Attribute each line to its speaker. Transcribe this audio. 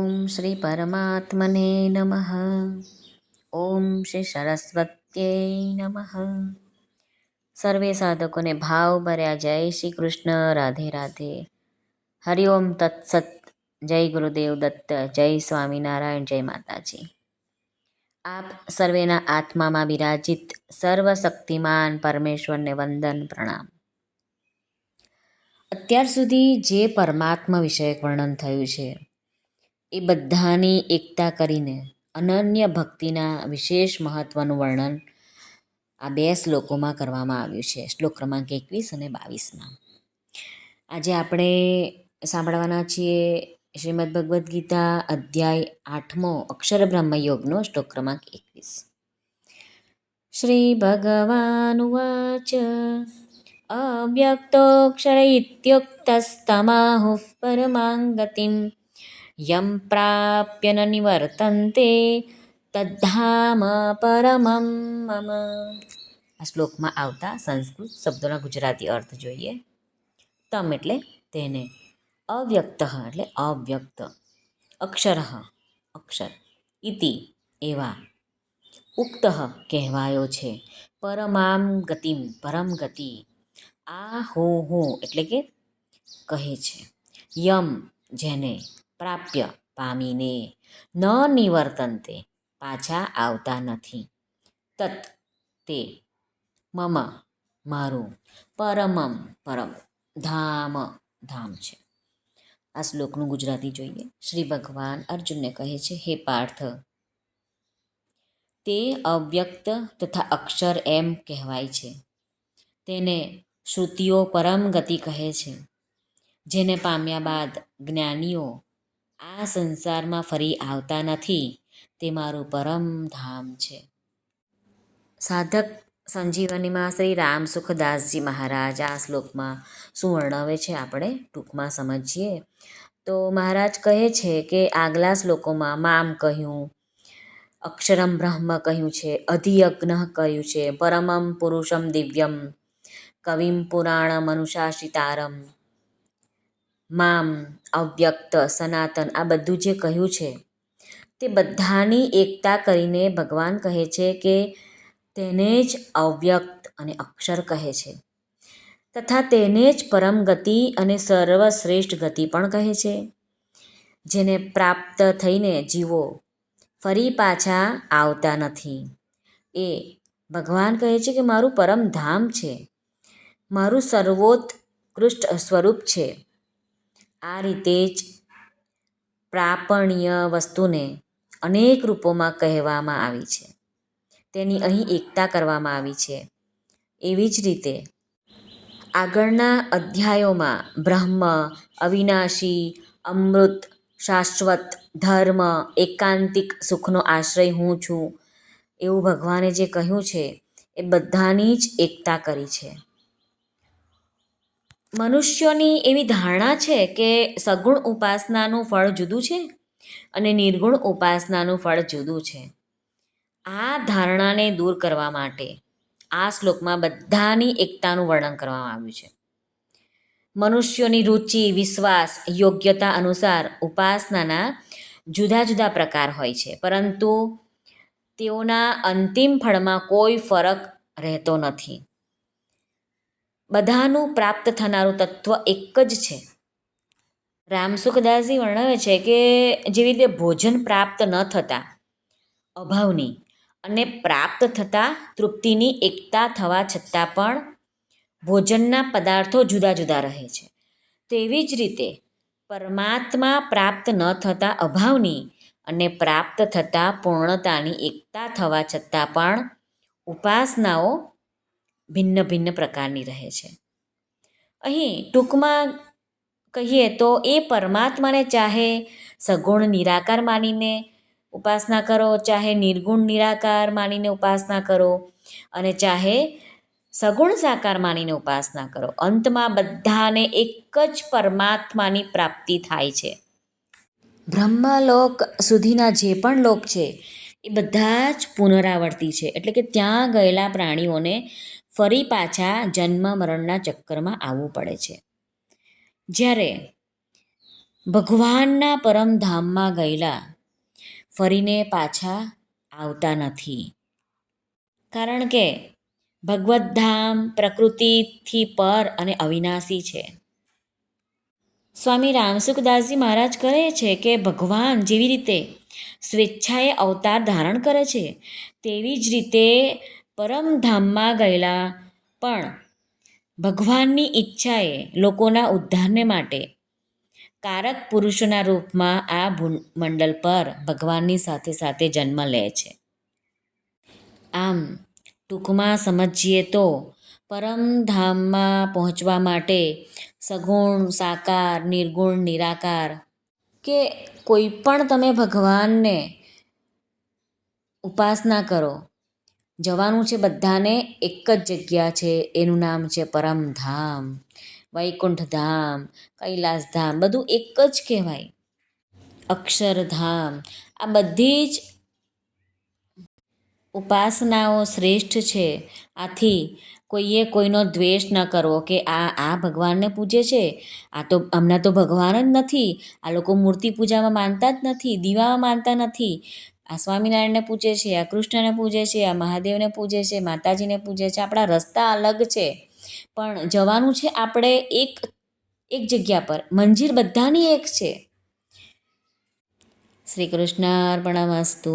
Speaker 1: ઓમ શ્રી પરમાત્મને નમઃ ઓમ શ્રી સરસ્વત્યે નમઃ સર્વે સાધકોને ભાવ ભર્યા જય શ્રી કૃષ્ણ રાધે રાધે હરિઓમ તત્સત જય ગુરુદેવ દત્ત જય સ્વામિનારાયણ જય માતાજી આપ સર્વેના આત્મામાં વિરાજિત સર્વશક્તિમાન પરમેશ્વરને વંદન પ્રણામ અત્યાર સુધી જે પરમાત્મા વિષયક વર્ણન થયું છે એ બધાની એકતા કરીને અનન્ય ભક્તિના વિશેષ મહત્વનું વર્ણન આ બે શ્લોકોમાં કરવામાં આવ્યું છે. શ્લોક ક્રમાંક એકવીસ અને બાવીસમાં. આજે આપણે સાંભળવાના છીએ શ્રીમદ ભગવદ્ ગીતા અધ્યાય આઠમો અક્ષર બ્રહ્મયોગનો શ્લોક ક્રમાંક એકવીસ. શ્રી ભગવાનુવાચ અવ્યક્તોક્ષર ઇત્યુક્તસ્તમાહુઃ પરમાં યમ પ્રાપ્ય ન નિવર્તન્તે તદ્ધામ પરમમ મમ આ શ્લોકમાં આવતા સંસ્કૃત શબ્દોના ગુજરાતી અર્થ જોઈએ. તમ એટલે તેને અવ્યક્ત, એટલે અવ્યક્ત. અક્ષર અક્ષર. ઇતિ, એવા. ઉક્ત કહેવાયો છે. પરમામ ગતિમ, પરમ ગતિ. આ હો હો, એટલે કે કહે છે. યમ, જેને પ્રાપ્ય પામીને ન નિવર્તનતે પાછા આવતા નથી. તત તે મમ મારું પરમમ પરમ ધામ ધામ છે. આ શ્લોકનું ગુજરાતી જોઈએ. શ્રી ભગવાન અર્જુનને કહે છે, હે પાર્થ, તે અવ્યક્ત તથા અક્ષર એમ કહેવાય છે. તેને શ્રુતિઓ પરમ ગતિ કહે છે. જેને પામ્યા બાદ જ્ઞાનીઓ આ સંસારમાં ફરી આવતા નથી. તે મારું પરમ ધામ છે. સાધક સંજીવનીમાં શ્રી રામ સુખદાસજી મહારાજ આ શ્લોકમાં શું વર્ણવે છે આપણે ટૂંકમાં સમજીએ? તો મહારાજ કહે છે કે આગલા શ્લોકોમાં મામ કહ્યું, અક્ષરમ બ્રહ્મ કહ્યું છે, અધિયજ્ઞ કહ્યું છે, પરમમ પુરુષમ દિવ્યમ કવિમ પુરાણ મનુશાસિતારમ મામ, અવ્યક્ત, સનાતન, આ બધું જે કહ્યું છે, તે બધાની એકતા કરીને ભગવાન કહે છે કે તેને જ અવ્યક્ત અને અક્ષર કહે છે. તથા તેને જ પરમ ગતિ અને સર્વશ્રેષ્ઠ ગતિ પણ કહે છે. જેને પ્રાપ્ત થઈને જીવો ફરી પાછા આવતા નથી. એ ભગવાન કહે છે કે મારું પરમ ધામ છે. મારું સર્વોત્કૃષ્ટ સ્વરૂપ છે. આ રીતે જ પ્રાપણીય વસ્તુને અનેક રૂપોમાં કહેવામાં આવી છે. તેની અહીં એકતા કરવામાં આવી છે. એવી જ રીતે આગળના અધ્યાયોમાં બ્રહ્મ, અવિનાશી, અમૃત, શાશ્વત, ધર્મ, એકાંતિક સુખનો આશ્રય હું છું એવું ભગવાને જે કહ્યું છે, એ બધાની જ એકતા કરી છે. મનુષ્યોની એવી ધારણા છે કે સગુણ ઉપાસનાનું ફળ જુદું છે અને નિર્ગુણ ઉપાસનાનું ફળ જુદું છે. આ ધારણાને દૂર કરવા માટે આ શ્લોકમાં બધાની એકતાનું વર્ણન કરવામાં આવ્યું છે. મનુષ્યોની રુચિ, વિશ્વાસ, યોગ્યતા અનુસાર ઉપાસનાના જુદા જુદા પ્રકાર હોય છે, પરંતુ તેઓના અંતિમ ફળમાં કોઈ ફરક રહેતો નથી. બધાનું પ્રાપ્ત થનારું તત્વ એક જ છે. રામસુખદાસજી વર્ણવે છે કે જેવી રીતે ભોજન પ્રાપ્ત ન થતાં અભાવની અને પ્રાપ્ત થતાં તૃપ્તિની એકતા થવા છતાં પણ ભોજનના પદાર્થો જુદા જુદા રહે છે. તેવી જ રીતે પરમાત્મા પ્રાપ્ત ન થતાં અભાવની અને પ્રાપ્ત થતાં પૂર્ણતાની એકતા થવા છતાં પણ ઉપાસનાઓ ભિન્ન ભિન્ન પ્રકારની રહે છે. અહીં ટૂંકમાં કહીએ તો એ પરમાત્માને ચાહે સગુણ નિરાકાર માનીને ઉપાસના કરો, ચાહે નિર્ગુણ નિરાકાર માનીને ઉપાસના કરો અને ચાહે સગુણ સાકાર માનીને ઉપાસના કરો. અંતમાં બધાને એક જ પરમાત્માની પ્રાપ્તિ થાય છે. બ્રહ્મલોક સુધીના જે પણ લોક છે, એ બધા જ પુનરાવર્તી છે. એટલે કે ત્યાં ગયેલા પ્રાણીઓને ફરી પાછા જન્મ મરણના ચક્કરમાં આવવું પડે છે. જ્યારે ભગવાનના પરમધામમાં ગયેલા, ફરીને પાછા આવતા નથી. કારણ કે ભગવદ્ધામ ધામ પ્રકૃતિથી પર અને અવિનાશી છે. સ્વામી રામસુખદાસજી મહારાજ કહે છે કે ભગવાન જેવી રીતે સ્વેચ્છાએ અવતાર ધારણ કરે છે, તેવી જ રીતે પરમધામમાં ગયેલા. પણ ભગવાનની ઈચ્છાએ લોકોના ઉદ્ધારને માટે કારક પુરુષોના રૂપમાં આ મંડળ પર ભગવાનની સાથે સાથે જન્મ લે છે. આમ, ટૂંકમાં સમજીએ તો પરમધામમાં પહોંચવા માટે સગુણ, સાકાર, નિર્ગુણ, નિરાકાર કે કોઈ પણ તમે ભગવાનને ઉપાસના કરો જવાનું છે બધાને એક જ જગ્યા છે. એનું નામ છે પરમધામ વૈકુંઠ ધામ કૈલાસ ધામ બધું એક જ કહેવાય. અક્ષરધામ, આ બધી જ ઉપાસનાઓ શ્રેષ્ઠ છે. આથી કોઈએ કોઈનો દ્વેષ ન કરવો કે આ આ ભગવાનને પૂજે છે. આ તો, હમણાં તો ભગવાન જ નથી. આ લોકો મૂર્તિ પૂજામાં માનતા જ નથી, દીવામાં માનતા નથી. આ સ્વામિનારાયણને પૂજે છે, આ કૃષ્ણને પૂજે છે, આ મહાદેવને પૂજે છે, માતાજીને પૂજે છે. આપણા રસ્તા અલગ છે. પણ જવાનું છે આપણે એક એક જગ્યા પર. મંજિલ બધાની એક છે. શ્રી કૃષ્ણ અર્પણમસ્તુ